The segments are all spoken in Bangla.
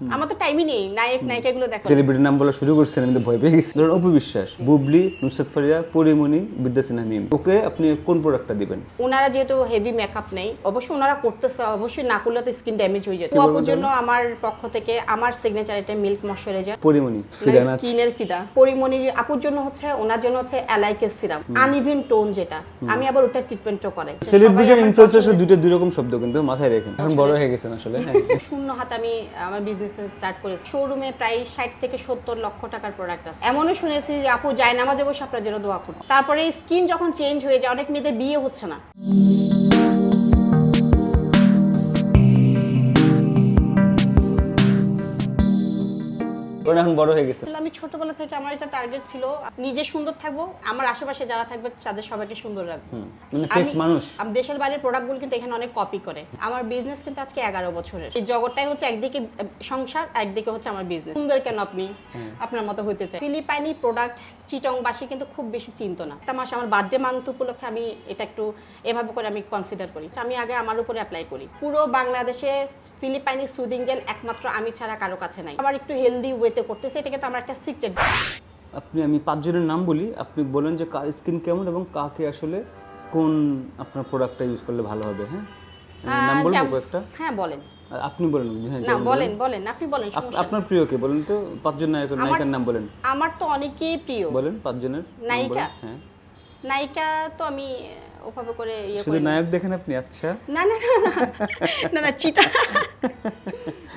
আমার তো টাইমই নেই নায়ক দেখো সেলিব্রিটির নাম বলা শুরু করছেন আমি তো ভয় পেয়ে গেছি। ধরুন অপু বিশ্বাস বুবলি নুসরাত ফারিয়া পরিমণি বিদ্যা সিনহা মিম। ওকে আপনি কোন প্রোডাক্টটা দিবেন? ওনারা যেহেতু হেভি মেকআপ নেই অবশ্যই ওনারা করতেছে অবশ্যই না করলে তো স্কিন ড্যামেজ হয়ে যেত। জন্য আমার পক্ষ থেকে আমার সিগনেচার এটা মিল্ক ময়শ্চারাইজার পরিমণি স্কিনের ফিদা। পরিমণির আপুর জন্য হচ্ছে ওনার জন্য হচ্ছে অ্যালাইকের সিরাম আনইভেন টোন যেটা। আমি আবার ওটা ট্রিটমেন্টও করে সেলিব্রিটি ইনফ্লুয়েন্সার দুইটা দুই রকম শব্দ কিন্তু মাথায় রেখেন। এখন বড় হয়ে গেছেন আসলে। শূন্য হাতে আমি আমার বিজনেস স্টার্ট করেছি। শোরুমে প্রায় ষাট থেকে সত্তর লক্ষ টাকার প্রোডাক্ট আছে। এমনও শুনেছি যে, আপু যায় নামাজে বসে আপনার জন্য দোয়া করুন তারপরে স্কিন যখন চেঞ্জ হয়ে যায়, অনেক মেয়েদের বিয়ে হচ্ছে না। এখন বড় হয়ে গেছে। আমি ছোটবেলা থেকে আমার এটা টার্গেট ছিল নিজে সুন্দর থাকব আমার আশেপাশে যারা থাকবে তাদের সবাইকে সুন্দর রাখব। মানে ফেক আমি- মানুষ। আমি দেশের বাইরের প্রোডাক্টগুলো কিন্তু এখানে অনেক কপি করে। আমার বিজনেস কিন্তু আজকে এগারো বছরের। এই জগৎটাই হচ্ছে একদিকে সংসার একদিকে হচ্ছে আমার বিজনেস সুন্দর কেন আপনি? আপনার মতো হইতে চাই। ফিলিপাইনি প্রোডাক্ট চিটংবাসী কিন্তু খুব বেশি চিন্ত না। একটা মাস আমার বার্থডে মান্থ উপলক্ষে আমি এটা একটু এভাবে করে আমি কনসিডার করি। আমি আগে আমার উপরে অ্যাপ্লাই করি। পুরো বাংলাদেশে ফিলিপাইনি সুদিং জেল একমাত্র আমি ছাড়া কারও কাছে নাই। আমার একটু হেলদি ওয়েতে করতেছে এটা কিন্তু আমার একটা সিক্রেট আপনি আমি পাঁচজনের নাম বলি। আপনি বলেন যে কার স্কিন কেমন এবং কাকে আসলে কোন আপনার প্রোডাক্টটা ইউজ করলে ভালো হবে হ্যাঁ? নাম বলব কয়েকটা। হ্যাঁ বলেন। আপনি বলেন না বলেন বলেন। আপনি বলেন আপনার প্রিয় কে বলেন তো পাঁচজন নায়কের নায়িকার নাম বলেন। আমার তো অনেকেই প্রিয়। বলেন পাঁচজনের নায়িকা? হ্যাঁ। নায়িকা তো আমি ওভাবে করে ইয়ে শুধু নায়ক দেখেন আপনি আচ্ছা। না না না না না চিটা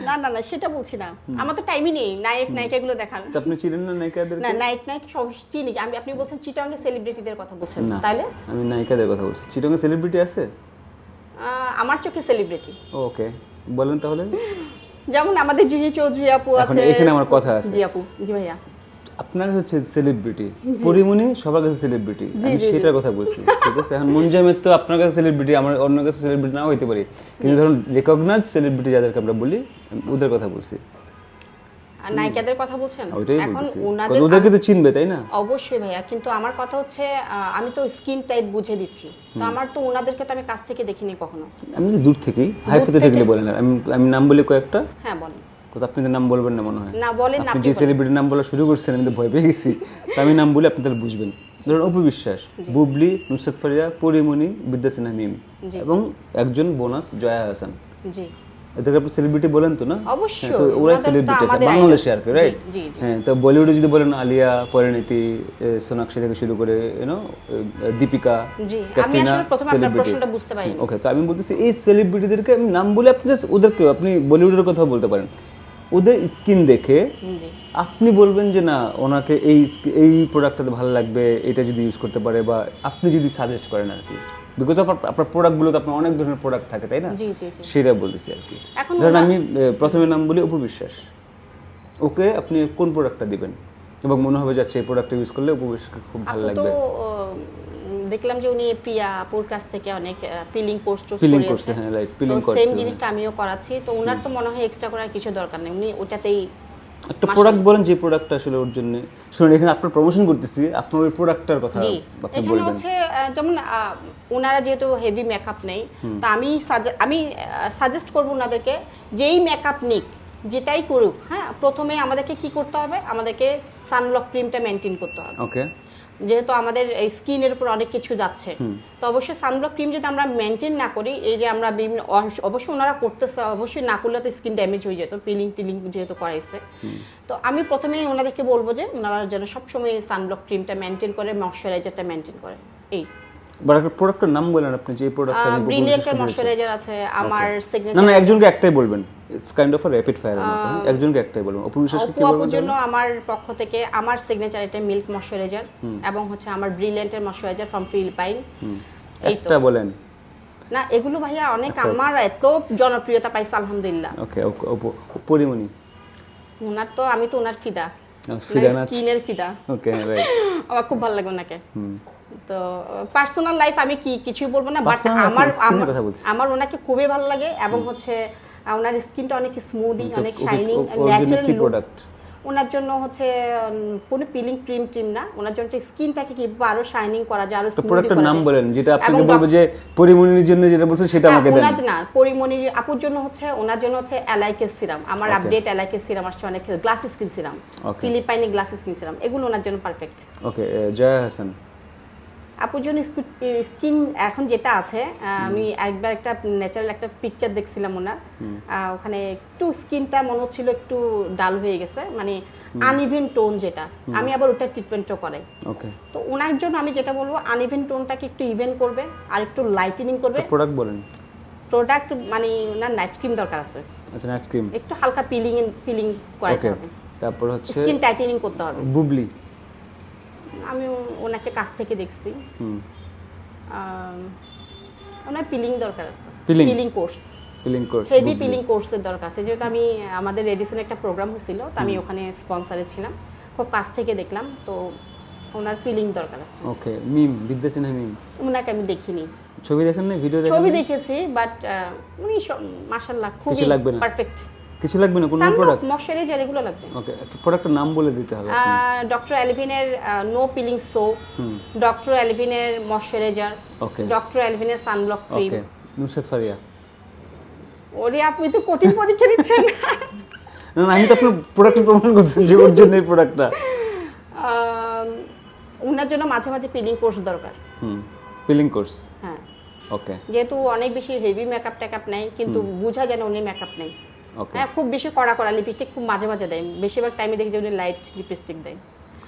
না না না সেটা বলছি না। আমার তো টাইমই নেই নায়ক নায়িকাগুলো দেখার। তো আপনি চিনেন না নায়িকাদের না নায়ক নায়ক সব চিনি। আমি আপনি বলছেন চিটাঙ্গে সেলিব্রিটিদের কথা বলছেন তাহলে আমি নায়িকাদের কথা বলছি। চিটঙ্গে সেলিব্রিটি আছে? আমার চোখে সেলিব্রিটি ওকে। বলেন তাহলে। যেমন আমাদের জুহি চৌধুরী আপু আছে এখানে আমার কথা আছে। জি আপু জি ভাইয়া। আপনার হচ্ছে সেলিব্রিটি পরিমণি সবার কাছে সেলিব্রিটি আমি। সেটার কথা বলছি ঠিক আছে? এখন মঞ্জামের তো আপনার কাছে সেলিব্রিটি আমার অন্য কাছে সেলিব্রিটি নাও হইতে পারে। কিন্তু ধরুন রেকগনাইজ সেলিব্রিটি যাদেরকে আমরা বলি ওদের কথা বলছি। আর নায়িকাদের কথা বলছেন? এখন ওনাদের ওদেরকে তো চিনবে তাই না? অবশ্যই ভাইয়া কিন্তু আমার কথা হচ্ছে আমি তো স্কিন টাইপ বুঝে দিচ্ছি। তো আমার তো ওনাদেরকে তো আমি কাছ থেকে দেখিনি কখনো। আমি দূর থেকেই হাইপোথেটিক্যালি বলেন আমি আমি নাম বলি কয়েকটা। হ্যাঁ বলেন। আপনি তো নাম বলবেন না মনে হয়। না বলেন আপনি যে। সেলিব্রিটির নাম বলা শুরু করছেন আমি তো ভয় পেয়ে গেছি। তো আমি নাম বলে আপনি তাহলে বুঝবেন। ধরুন অপু বিশ্বাস বুবলি নুসরাত ফারিয়া পরিমণি বিদ্যা সিনহা মিম এবং একজন বোনাস জয়া হাসান। জি। এদেরকে আপনি সেলিব্রিটি বলেন তো না? অবশ্যই, হ্যাঁ, তো ওরা সেলিব্রিটি আছে বাংলাদেশে আর কি রাইট। হ্যাঁ তো বলিউডে যদি বলেন আলিয়া পরিণীতি সোনাক্ষী থেকে শুরু করে ইউনো দীপিকা ক্যাটরিনা ওকে তো আমি বলতেছি এই সেলিব্রিটিদেরকে আমি নাম বলে আপনি ওদেরকে আপনি বলিউডের কথা বলতে পারেন। ওদের স্কিন দেখে আপনি বলবেন যে না ওনাকে এই এই প্রোডাক্টটাতে ভালো লাগবে এটা যদি ইউজ করতে পারে বা আপনি যদি সাজেস্ট করেন আর কি। বিকজ অফ আপনার প্রোডাক্টগুলোতে আপনার অনেক ধরনের প্রোডাক্ট থাকে তাই না? সেটা বলতেছি আর কি। ধরেন আমি প্রথমে নাম বলি অপু বিশ্বাস ওকে আপনি কোন প্রোডাক্টটা দিবেন? এবং মনে হবে যাচ্ছে এই প্রোডাক্টটা ইউজ করলে অপু বিশ্বাসকে খুব ভালো লাগবে। দেখলাম যে উনি প্রিয়া আপুর কাছ থেকে অনেক পিলিং করছে, হ্যাঁ, right, peeling করছে সেম জিনিসটা আমিও করাচ্ছি। তো ওনার তো মনে হয় এক্সট্রা করার কিছু দরকার নেই। উনি ওটাতেই একটা প্রোডাক্ট বলেন যে প্রোডাক্টটা আসলে ওর জন্য। শুনুন এখানে আপনার প্রমোশন করতেছি আপনার ওই প্রোডাক্টটার কথা আপনি বলবেন। হচ্ছে যেমন ওনারা যেহেতু হেভি মেকআপ নেই তা আমি সাজে- আমি সাজেস্ট করব ওনাদেরকে যেই মেকআপ নিক যেটাই করুক হ্যাঁ প্রথমে আমাদেরকে কি করতে হবে? আমাদেরকে সানব্লক ক্রিমটা মেনটেন করতে হবে। ওকে যেহেতু আমাদের এই স্কিনের উপর অনেক কিছু যাচ্ছে। তো অবশ্যই সানব্লক ক্রিম যদি আমরা মেনটেন না করি এই যে আমরা বিভিন্ন অবশ্যই ওনারা করতেছে অবশ্যই না করলে তো স্কিন ড্যামেজ হয়ে যেত পিলিং টিলিং যেহেতু করাইছে। তো আমি প্রথমেই ওনাদেরকে বলব যে ওনারা যেন সবসময় সানব্লক ক্রিমটা মেনটেন করে ময়শ্চারাইজারটা মেনটেন করে এই। বাট একটা প্রোডাক্টের নাম বলেন আপনি যে প্রোডাক্টটা আমি ব্রিলিয়েন্টের ময়শ্চারাইজার আছে আমার সিগনেচার না একজনকে একটাই বলবেন। It's kind of a rapid fire? একজনকে একটাই বলবেন। অপু বিশ্বাসকে কি বলবেন জন্য আমার পক্ষ থেকে আমার সিগনেচার এটা মিল্ক ময়শ্চারাইজার এবং হচ্ছে আমার ব্রিলিয়েন্টের ময়শ্চারাইজার ফ্রম ফিলিপাইন একটা বলেন। না এগুলো ভাইয়া অনেক আচ্ছা। আমার এত জনপ্রিয়তা পাইছে আলহামদুলিল্লাহ। ওকে পরিমণি। ওনার তো আমি তো ওনার ফিদা। স্কিনের ফিদা ওকে রাইট আমার খুব ভালো লাগে ওনাকে। তো পার্সোনাল লাইফ আমি কি কিছুই বলব না বাট আমার না, এর আমার- ওনাকে খুবই ভালো লাগে এবং হচ্ছে ওনার স্কিনটা অনেক স্মুদি অনেক শাইনিং ন্যাচারাল প্রোডাক্ট ওনার জন্য হচ্ছে কোনো পিলিং ক্রিম টিম না। ওনার জন্য হচ্ছে স্কিনটাকে কি আরও শাইনিং করা যায় আরও স্মুথ smoothie প্রোডাক্টের নাম বলেন যেটা আপনাকে বলব যে পরিমণির জন্য যেটা বলছেন সেটা হ্যাঁ, আমাকে দেন। ওনার না পরিমণির আপুর জন্য হচ্ছে ওনার জন্য হচ্ছে অ্যালাইকের সিরাম। আমার. আপডেট অ্যালাইকের সিরাম আসছে অনেক গ্লাস স্কিন সিরাম. ফিলিপাইনি গ্লাস স্কিন সিরাম এগুলো ওনার জন্য পারফেক্ট ওকে জয়া হাসান। আপুর জন্য স্কিন এখন যেটা আছে আমি একবার একটা ন্যাচারাল একটা পিকচার দেখছিলাম ওনার। ওখানে একটু স্কিনটা মনে হচ্ছিল একটু ডাল হয়ে গেছে মানে আনইভেন টোন যেটা। আমি আবার ওটা ট্রিটমেন্টও করাই। ওকে। তো ওনার জন্য আমি যেটা বলব আনইভেন টোনটাকে একটু ইভেন করবে আর একটু লাইটেনিং করবে। প্রোডাক্ট বলেন। প্রোডাক্ট মানে ওনার নাইট ক্রিম দরকার আছে। আচ্ছা নাইট ক্রিম একটু হালকা পিলিং পিলিং করাতে হবে। তারপর হচ্ছে স্কিন টাইটেনিং করতে হবে। বুবলি। আমি ওনাকে কাছ থেকে দেখছি। ওনার পিলিং দরকার আছে। Peeling course peeling course heavy peeling কোর্সের দরকার আছে। যেহেতু আমি আমাদের রেডিসনে একটা প্রোগ্রাম হচ্ছিল তো আমি ওখানে স্পন্সারে ছিলাম। খুব কাছ থেকে দেখলাম তো ওনার পিলিং দরকার আছে। ওকে মিম বিদ্যা সিনহা মিম ওনাকে আমি দেখিনি। ছবি দেখেন না ভিডিও দেখেন ছবি দেখেছি বাট উনি মাশাল্লাহ খুবই? পারফেক্ট কিছু লাগবে না? কোনো প্রোডাক্ট ময়শ্চারাইজার এগুলো লাগবে। ওকে প্রোডাক্টের নাম বলে দিতে হবে ডক্টর অ্যালভিনের নো পিলিং সোপ ডক্টর অ্যালভিনের moisturiser okay doctor অ্যালভিনের sunblock cream okay Nusrat Faria ওরে আপনি তো কঠিন পরীক্ষা দিচ্ছেন। না না, আমি তো আপনার প্রোডাক্ট প্রমাণ করছি যে ওর জন্য এই প্রোডাক্টটা ওনার জন্য মাঝে মাঝে পিলিং কোর্স দরকার। হুম পিলিং কোর্স হ্যাঁ। ওকে যেহেতু অনেক বেশি হেভি মেকআপ টেকআপ নেই কিন্তু বোঝা যায় না উনি মেকআপ নেই। হ্যাঁ খুব বেশি কড়া কড়া লিপস্টিক খুব মাঝে মাঝে দেয়। বেশিরভাগ টাইমে দেখি যে উনি লাইট লিপস্টিক দেয়।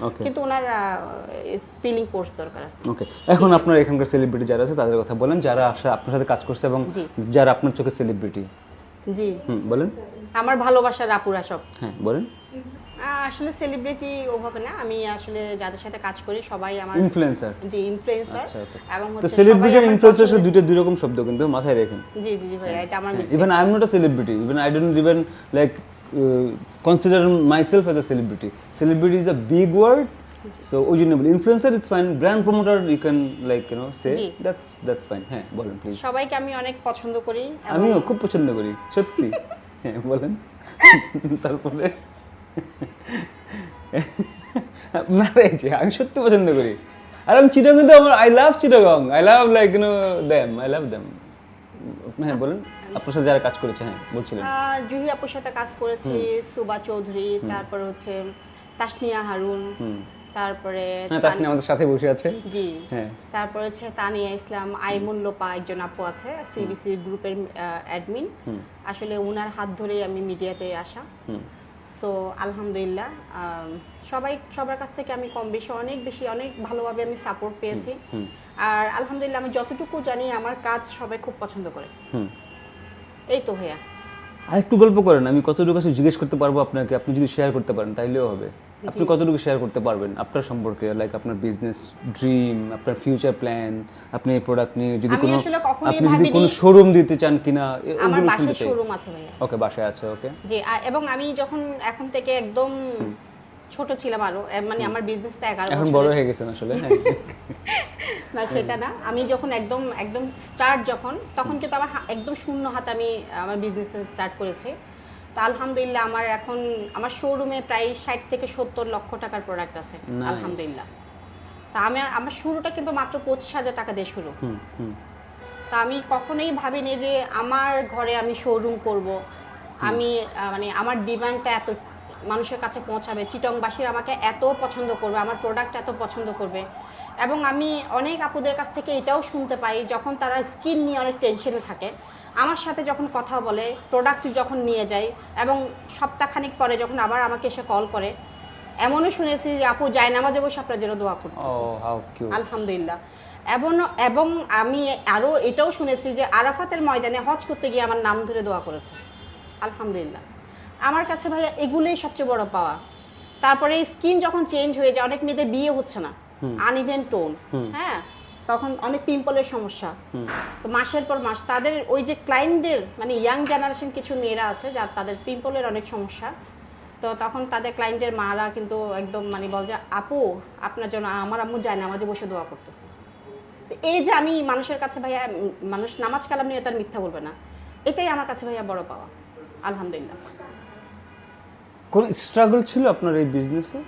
ওকে কিন্তু ওনার পিলিং কোর্স দরকার আছে। ওকে এখন আপনার এখানকার সেলিব্রিটি যারা আছে তাদের কথা বলেন যারা আসে আপনার সাথে কাজ করছে এবং যারা আপনার চোখে সেলিব্রিটি জি। হুম বলেন। আমার ভালোবাসার আপুরা সব। হ্যাঁ বলেন। আসলে সেলিব্রিটি ওভাবে না। আমি আসলে যাদের সাথে কাজ করি সবাই আমার ইনফ্লুয়েন্সার যে ইনফ্লুয়েন্সার আচ্ছা. এবং তো হচ্ছে সেলিব্রিটি আর ইনফ্লুয়েন্সার দুইটা দুই রকম শব্দ কিন্তু মাথায় রাখেন। জি জি জি ভাই এটা আমার। Even I am not a celebrity even I don't even like consider myself as a celebrity celebrity is a big word so ওই জন্য বলি influencer it's fine brand promoter you can like you know say G. That's that's fine হ্যাঁ বলেন প্লিজ সবাইকে আমি অনেক পছন্দ করি আমিও খুব পছন্দ করি সত্যি। হ্যাঁ বলেন। তারপরে? না রয়েছে আমি সত্যি পছন্দ করি। আর আমি চিটাগং কিন্তু আমার I love Chittagong. I love like you know them I love them হ্যাঁ বলেন। আপনার সাথে যারা কাজ করেছে হ্যাঁ বলছিলেন। জুহি আপুর সাথে কাজ করেছি সুবা চৌধুরী তারপর হচ্ছে তাসনিয়া হারুন তারপরে হ্যাঁ তাসনি আমাদের সাথে বসে আছে। জি। হ্যাঁ। তারপর হচ্ছে তানিয়া ইসলাম আইমুন লোপা একজন আপু আছে সিবিসি গ্রুপের অ্যাডমিন আসলে ওনার হাত ধরেই আমি মিডিয়াতে আসা। সো আলহামদুলিল্লাহ সবাই সবার কাছ থেকে আমি কম বেশি অনেক বেশি অনেক ভালোভাবে আমি সাপোর্ট পেয়েছি। আর আলহামদুলিল্লাহ আমি যতটুকু জানি আমার কাজ সবাই খুব পছন্দ করে। হুম। এই তো ভাইয়া। আর একটু গল্প করেন আমি কতটুকু কাছে জিজ্ঞেস করতে পারব আপনাকে? আপনি যদি শেয়ার করতে পারেন তাইলেও হবে। আপনি কতটুকু শেয়ার করতে পারবেন আপনার সম্পর্কে? লাইক আপনার বিজনেস ড্রিম আপনার ফিউচার প্ল্যান আপনি এই প্রোডাক্ট নিয়ে যদি কোনো আপনি যদি কোনো শোরুম দিতে চান কিনা আমার বাসায় শোরুম আছে ভাইয়া। ওকে বাসায় আছে ওকে আ- এবং আমি যখন এখন থেকে একদম ছোট ছিলাম আরও মানে আমার বিজনেসটা এগারো এখন বড় হয়ে গেছেন আসলে। হ্যাঁ না সেটা না। আমি যখন একদম একদম স্টার্ট যখন তখন কিন্তু আমার একদম শূন্য হাতে আমি আমার বিজনেস স্টার্ট করেছি। তো আলহামদুলিল্লাহ আমার এখন আমার শোরুমে প্রায় ষাট থেকে সত্তর লক্ষ টাকার প্রোডাক্ট আছে আলহামদুলিল্লাহ। তা আমি আমার শুরুটা কিন্তু মাত্র পঁচিশ হাজার টাকা দিয়ে শুরু। তা আমি কখনোই ভাবিনি যে আমার ঘরে আমি শোরুম করব। আমি মানে আমার ডিমান্ডটা এত মানুষের কাছে পৌঁছাবে চিটংবাসীর আমাকে এত পছন্দ করবে আমার প্রোডাক্ট এত পছন্দ করবে। এবং আমি অনেক আপুদের কাছ থেকে এটাও শুনতে পাই যখন তারা স্কিন নিয়ে অনেক টেনশনে থাকে। আমার সাথে যখন কথা বলে প্রোডাক্ট যখন নিয়ে যায় এবং সপ্তাহখানিক পরে যখন আবার আমাকে এসে কল করে এমনও শুনেছি যে আপু যায় নামাজে বসে আপনার জন্য দোয়া করতে আলহামদুলিল্লাহ। এবং এবং আমি আরও এটাও শুনেছি যে আরাফাতের ময়দানে হজ করতে গিয়ে আমার নাম ধরে দোয়া করেছে। আলহামদুলিল্লাহ। আমার কাছে ভাইয়া এগুলোই সবচেয়ে বড় পাওয়া। তারপরে স্কিন যখন চেঞ্জ হয়ে যায় অনেক মেয়েদের বিয়ে হচ্ছে না। আনইভেন টোন হ্যাঁ? তখন অনেক পিম্পলের সমস্যা। তো মাসের পর মাস তাদের ওই যে ক্লায়েন্টদের মানে ইয়াং জেনারেশন কিছু মেয়েরা আছে যার তাদের পিম্পলের অনেক সমস্যা। তো তখন তাদের ক্লায়েন্টের মারা কিন্তু একদম মানে বল যে আপু আপনার জন্য আমার আম্মু যায় নামাজে বসে দোয়া করতেছে। তো এই যে আমি মানুষের কাছে ভাইয়া মানুষ নামাজ কালাম নিয়ে তার মিথ্যা বলবে না। এটাই আমার কাছে ভাইয়া বড় পাওয়া। আলহামদুলিল্লাহ। কোন স্ট্রাগল ছিল আপনার এই বিজনেসে